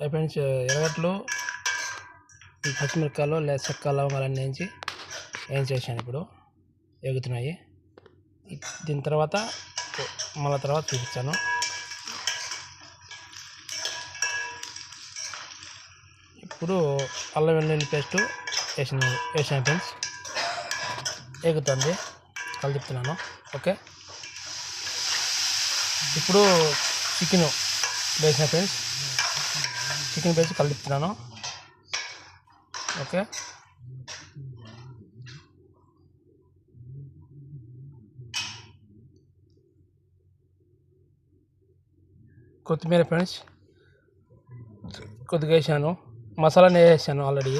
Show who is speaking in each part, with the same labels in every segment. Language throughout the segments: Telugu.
Speaker 1: అవి ఫ్రెండ్స్ ఎర్రగడ్డలు ఈ పచ్చిమిరపకాయలు లేదా చెక్క లవంగాలన్నీ వేయించి ఏం చేశాను ఇప్పుడు? ఎగుతున్నాయి. దీని తర్వాత మళ్ళీ తర్వాత చూపిస్తాను. ఇప్పుడు అల్లం వెల్లుల్లి పేస్ట్ వేసిన వేసాను ఫ్రెండ్స్. ఎగుతుంది. కలుపుతున్నాను ఓకే. ఇప్పుడు చికెన్ వేసిన ఫ్రెండ్స్. చికెన్ వేసి కలుపుతున్నాను ఓకే. కొత్తిమీర ఫ్రెండ్స్ కొద్దిగా వేసాను. మసాలా నేను వేసాను ఆల్రెడీ.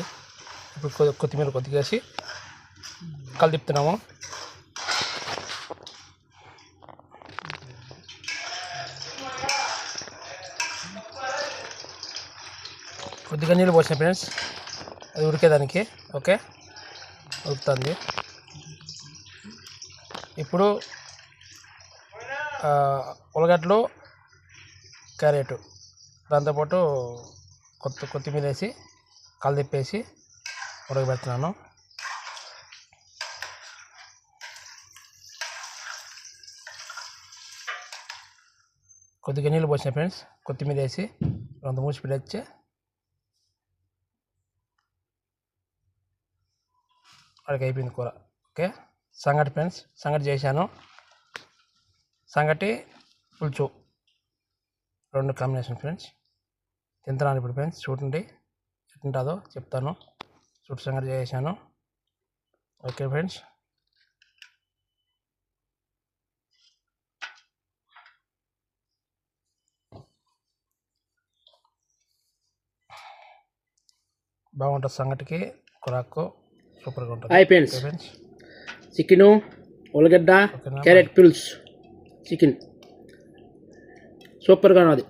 Speaker 1: ఇప్పుడు కొత్తిమీర కొద్దిగా వేసి కలుపుతున్నాము కొద్దిగా నీళ్ళు పోసిన ఫ్రెండ్స్. అది ఉడికేదానికి. ఓకే? ఉడుకుతుంది. ఇప్పుడు ఆ, ఉల్లగడ్డలు క్యారెట్ దాంతోపాటు కొత్త కొత్తిమీర వేసి కలదిప్పేసి ఉడకబెడుతున్నాను. కొద్దిగా నీళ్ళు పోసిన ఫ్రెండ్స్. కొత్తిమీర వేసి రెండు మూసి పెట్టే వాడికి అయిపోయింది కూర. ఓకే? సంగటి ఫ్రెండ్స్ సంగటి చేశాను. సంగటి పులుచు రెండు కాంబినేషన్ ఫ్రెండ్స్ తింటున్నాను ఇప్పుడు ఫ్రెండ్స్ చూడండి. ఎట్టుంటుందో చెప్తాను. చూడు సంగటి చేశాను. ఓకే ఫ్రెండ్స్ బాగుంటుంది సంగటికి కురాకు. సూపర్గా ఉంటుంది.
Speaker 2: Hi friends.
Speaker 1: Okay friends.
Speaker 2: Chicken ఉల్లగడ్డ క్యారెట్ పులుసు చికెన్. సూపర్గా ఉన్నది.